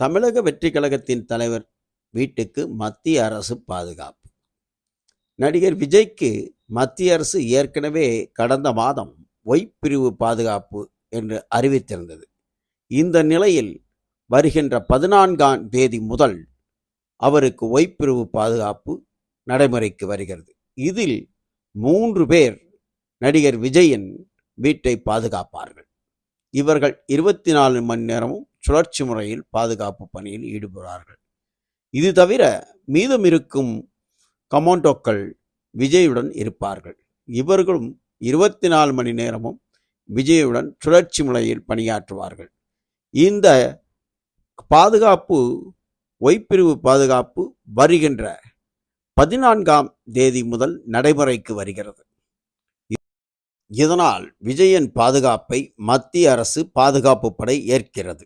தமிழக வெற்றி கழகத்தின் தலைவர் வீட்டுக்கு மத்திய அரசு பாதுகாப்பு. நடிகர் விஜய்க்கு மத்திய அரசு ஏற்கனவே கடந்த மாதம் ஒய் பிரிவு பாதுகாப்பு என்று அறிவித்திருந்தது. இந்த நிலையில் வருகின்ற பதினான்காம் தேதி முதல் அவருக்கு ஒய் பிரிவு பாதுகாப்பு நடைமுறைக்கு வருகிறது. இதில் மூன்று பேர் நடிகர் விஜயின் வீட்டை பாதுகாப்பார்கள். இவர்கள் இருபத்தி நாலு மணி நேரமும் சுழற்சி முறையில் பாதுகாப்பு பணியில் ஈடுபடுவார்கள். இது தவிர மீதம் இருக்கும் கமாண்டோக்கள் விஜயுடன் இருப்பார்கள். இவர்களும் இருபத்தி நாலு மணி நேரமும் விஜயுடன் சுழற்சி முறையில் பணியாற்றுவார்கள். இந்த பாதுகாப்பு ஒய்பிரிவு பாதுகாப்பு வருகின்ற பதினான்காம் தேதி முதல் நடைமுறைக்கு வருகிறது. இதனால் விஜயன் பாதுகாப்பை மத்திய அரசு பாதுகாப்பு படை ஏற்கிறது.